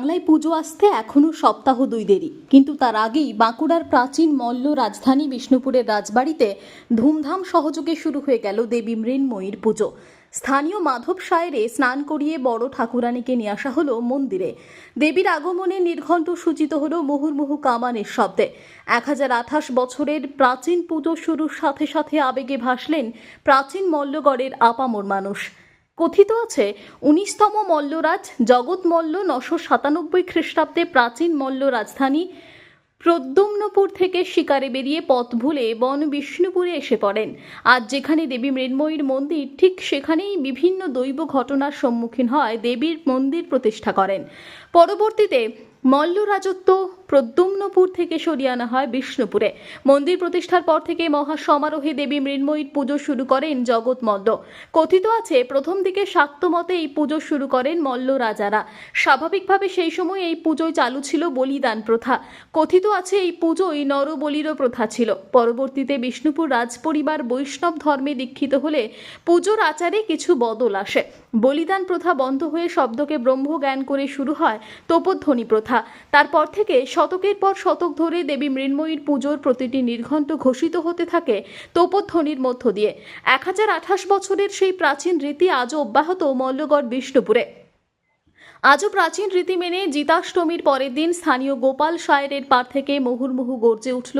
বাংলায় পুজো আসতে এখনও সপ্তাহ দুই দেরি। কিন্তু তার আগেই বাঁকুড়ার প্রাচীন মল্ল রাজধানী বিষ্ণুপুরের রাজবাড়িতে ধুমধাম সহযোগে শুরু হয়ে গেল দেবী মৃন্ময়ীর পুজো। স্থানীয় মাধব সায়রে স্নান করিয়ে বড় ঠাকুরানীকে নিয়ে আসা হলো মন্দিরে। দেবীর আগমনে নির্ঘণ্ট সূচিত হলো মুহুর্মুহু কামানের শব্দে। এক হাজার আঠাশ বছরের প্রাচীন পুজো শুরুর সাথে সাথে আবেগে ভাসলেন প্রাচীন মল্লগড়ের আপামর মানুষ। কথিত আছে, উনিশতম মল্লরাজ জগৎ মল্ল নশো সাতানব্বই খ্রিস্টাব্দে প্রাচীন মল্ল রাজধানী প্রদ্যুম্নপুর থেকে শিকারে বেরিয়ে পথ ভুলে বন বিষ্ণুপুরে এসে পড়েন। আজ যেখানে দেবী মৃন্ময়ীর মন্দির, ঠিক সেখানেই বিভিন্ন দৈব ঘটনার সম্মুখীন হয় দেবীর মন্দির প্রতিষ্ঠা করেন। পরবর্তীতে মল্ল রাজত্ব প্রদ্যুম্নপুর থেকে সরিয়ে আনা হয় বিষ্ণুপুরে। মন্দির প্রতিষ্ঠার পর থেকে মহা সমারোহে দেবী মৃন্ময়ীর পুজো শুরু করেন জগৎ মল্ল। কথিত আছে, প্রথম দিকে শাক্ত মতে এই পুজো শুরু করেন মল্ল রাজারা। স্বাভাবিকভাবে সেই সময় এই পুজোয় চালু ছিল বলিদান প্রথা। কথিত আছে, এই পুজোয় নরবলিরও প্রথা ছিল। পরবর্তীতে বিষ্ণুপুর রাজপরিবার বৈষ্ণব ধর্মে দীক্ষিত হলে পুজোর আচারে কিছু বদল আসে। বলিদান প্রথা বন্ধ হয়ে শব্দকে ব্রহ্ম জ্ঞান করে শুরু হয় তোপধ্বনি প্রথা। তারপর থেকে শতকের পর শতক ধরে দেবী মৃন্ময়ীর পুজোর প্রতিটি নির্ঘণ্ট ঘোষিত হতে থাকে তোপধ্বনির মধ্য দিয়ে। এক হাজার আঠাশ বছরের সেই প্রাচীন রীতি আজও অব্যাহত মল্লগড় বিষ্ণুপুরে আজও প্রাচীন রীতি মেনে জিতাষ্টমীর পরের দিন স্থানীয় গোপাল শায়ের পার থেকে মুহুর্মুহু গর্জে উঠল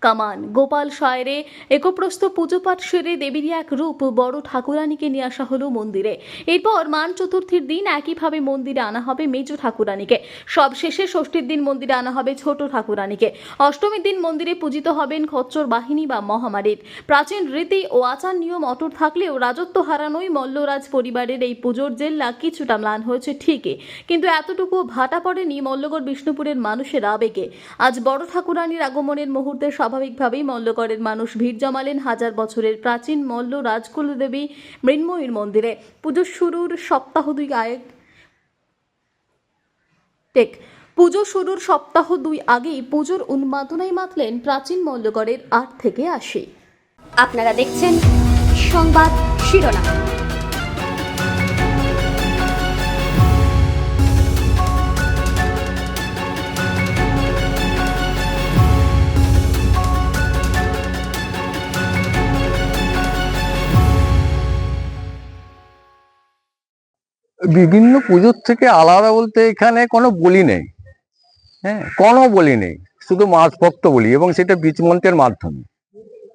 কামান। গোপাল শায়েরে একপ্রস্ত পুজো পাঠ সেরে দেবীর এক রূপ বড় ঠাকুরানীকে নিয়ে আসা হলো মন্দিরে। এরপর মান চতুর্থীর দিন একইভাবে মন্দিরে আনা হবে মেজ ঠাকুরানীকে। সব শেষে ষষ্ঠীর দিন মন্দিরে আনা হবে ছোট ঠাকুরানীকে। অষ্টমীর দিন মন্দিরে পূজিত হবেন খচ্চর বাহিনী বা মহামারীর। প্রাচীন রীতি ও আচার নিয়ম অটুট থাকলেও রাজত্ব হারানোই মল্লরাজ পরিবারের এই পুজোর জেল্লা কিছুটা ম্লান হয়েছে ঠিকই। কিন্তু এতটুকু ভাটা পড়েনি মল্লগড় বিষ্ণুপুরের মানুষের আবেগে। আজ বড় ঠাকুরানীর আগমনের মুহূর্তে স্বাভাবিকভাবেই মল্লগড়ের মানুষ ভিড় জমালেন হাজার বছরের প্রাচীন মল্ল রাজকুল দেবী মৃন্ময়ীর মন্দিরে। পুজোর শুরুর সপ্তাহ দুই আগে টেক। পুজো শুরুর সপ্তাহ দুই আগেই পুজোর উন্মাদনায় মাতলেন প্রাচীন মল্লগড়ের আট থেকে আশি। আপনারা দেখছেন সংবাদ শিরোনাম। বিভিন্ন পুজোর থেকে আলাদা বলতে এখানে কোনো বলি নেই। হ্যাঁ কোনো বলি নেই। শুধু মাছ ভক্ত বলি এবং সেটা বীজমন্ত্রের মাধ্যমে।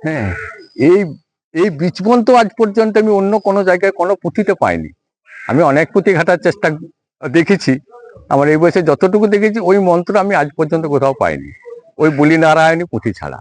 হ্যাঁ এই এই বীজমন্ত্র আজ পর্যন্ত আমি অন্য কোনো জায়গায় কোনো পুঁথিতে পাইনি। আমি অনেক পুঁথি ঘাটার চেষ্টা দেখেছি। আমার এই বয়সে যতটুকু দেখেছি, ওই মন্ত্র আমি আজ পর্যন্ত কোথাও পাইনি। ওই বলি নারায়ণী পুঁথি ছাড়া।